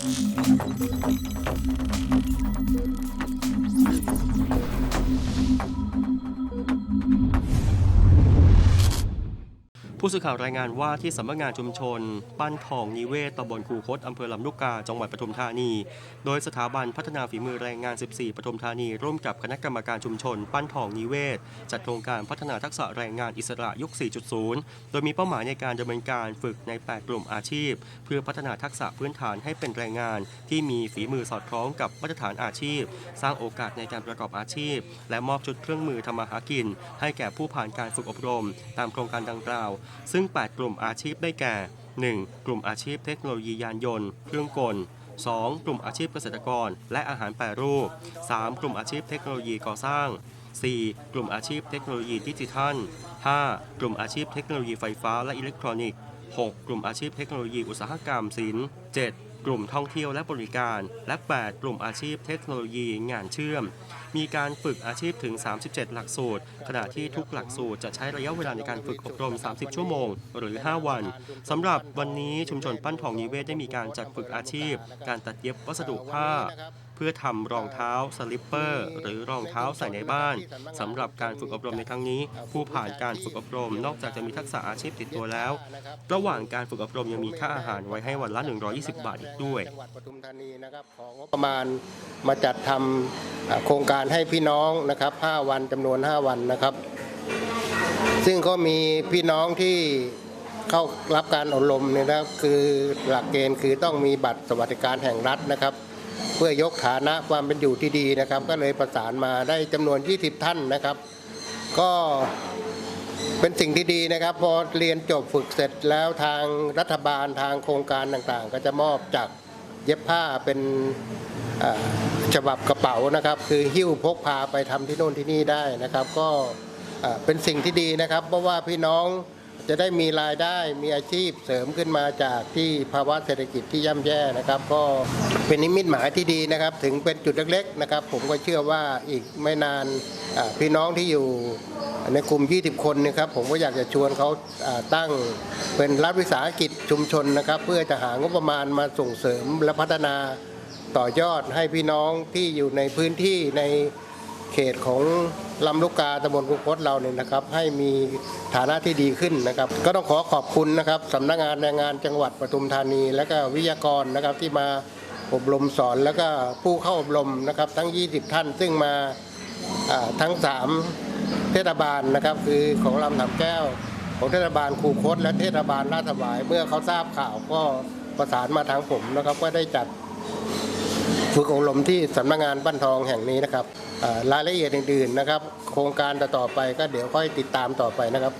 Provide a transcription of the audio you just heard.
Thank you. ผู้สื่อข่าวรายงานว่าที่สำนักงานชุมชน ปั้นทองนิเวศตำบลคูคตอำเภอลำลูกกาจังหวัดปทุมธานี โดยสถาบันพัฒนาฝีมือแรงงาน 14 ปทุมธานี ร่วมกับคณะกรรมการชุมชน ปั้นทองนิเวศ จัดโครงการพัฒนาทักษะแรงงานอิสระยุค 4.0 โดยมีเป้าหมายในการดำเนินการฝึกใน 8 กลุ่มอาชีพ เพื่อพัฒนาทักษะพื้นฐานให้เป็นแรงงาน ที่มีฝีมือสอดคล้องกับมาตรฐานอาชีพ สร้างโอกาสในการประกอบอาชีพ และมอบชุดเครื่องมือทำมาหากิน ให้แก่ผู้ผ่านการฝึกอบรม ตามโครงการดังกล่าวซึ่ง 8 กลุ่มอาชีพได้แก่ 1. กลุ่มอาชีพเทคโนโลยียานยนต์ เครื่องกล 2. กลุ่มอาชีพเกษตรกร และอาหารแปรรูป 3. กลุ่มอาชีพเทคโนโลยีก่อสร้าง 4. กลุ่มอาชีพเทคโนโลยีดิจิทัล 5. กลุ่มอาชีพเทคโนโลยีไฟฟ้าและอิเล็กทรอนิกส์ 6. กลุ่มอาชีพเทคโนโลยีอุตสาหกรรมศิลป์ 7. กลุ่มท่องเที่ยวและบริการ และ 8 กลุ่มอาชีพเทคโนโลยีงานเชื่อม มีการฝึกอาชีพถึง 37 หลักสูตร ขณะที่ทุกหลักสูตรจะใช้ระยะเวลาในการฝึกอบรม 30 ชั่วโมง หรือ 5 วันสำหรับวันนี้ชุมชนปั้นทองนิเวศได้มีการจัดฝึกอาชีพ การตัดเย็บวัสดุผ้า เพื่อทำรองเท้าสลิปเปอร์ หรือรองเท้าใส่ในบ้านสำหรับการฝึกอบรมในครั้งนี้ ผู้ผ่านการฝึกอบรม นอกจากจะมีทักษะอาชีพติดตัวแล้ว ระหว่างการฝึกอบรมยังมีค่าอาหารไว้ให้วันละ 120 บาทอีกด้วยจังหวัดปทุมธานีนะครับของงบประมาณมาจัดทำอ่าโครงการให้พี่น้องนะครับ 5 วันจำนวน 5 วันนะครับ ซึ่งก็มีพี่น้องที่เข้ารับการอบรมเนี่ยนะครับคือหลักเกณฑ์คือต้องมีบัตรสวัสดิการแห่งรัฐนะครับ เพื่อยกฐานะความเป็นอยู่ที่ดีนะครับ ก็เลยประสานมาได้จำนวน 20 ท่านนะครับ ก็ เป็นสิ่งที่ดีนะครับ พอเรียนจบฝึกเสร็จแล้วทางรัฐบาลทางโครงการต่างๆ ก็จะมอบจากเย็บผ้าเป็นฉบับกระเป๋านะครับ คือหิ้วพกพาไปทำที่โน่นที่นี่ได้นะครับ ก็เป็นสิ่งที่ดีนะครับ เพราะว่าพี่น้องจะได้มีรายได้มีอาชีพเสริมขึ้นมาจากที่ภาวะเศรษฐกิจที่ย่ำแย่นะครับ ก็เป็นนิมิตหมายที่ดีนะครับ ถึงเป็นจุดเล็กๆนะครับ ผมก็เชื่อว่าอีกไม่นานพี่น้องที่อยู่ ในกลุ่ม 20 คนเนะครับผมก็อยากจะชวนเขาตั้งเป็นรัฐวิสาหกิจชุมชนนะครับ เพื่อจะหางบประมาณมาส่งเสริมและพัฒนาต่อยอดให้พี่น้องที่อยู่ในพื้นที่ในเขตของลำลูกกาตำบลกุคตเราเนี่ยนะครับ ให้มีฐานะที่ดีขึ้นนะครับ ก็ต้องขอขอบคุณนะครับสำนักงานแรงงานจังหวัดปทุมธานี และก็วิทยากรนะครับที่มาอบรมสอนแล้วก็ผู้เข้าอบรมนะครับ ทั้ง 20 ท่านซึ่งมาอ่าทั้ง 3 เทศบาลนะครับ คือของลำถามแก้ว ของเทศบาลคูคตและเทศบาลลาดสวาย เมื่อเขาทราบข่าวก็ประสานมาทางผมนะครับก็ได้จัดฝึกอบรมที่สำนักงานบ้านทองแห่งนี้นะครับรายละเอียดอื่นๆนะครับ โครงการต่อไปก็เดี๋ยวค่อยติดตามต่อไปนะครับ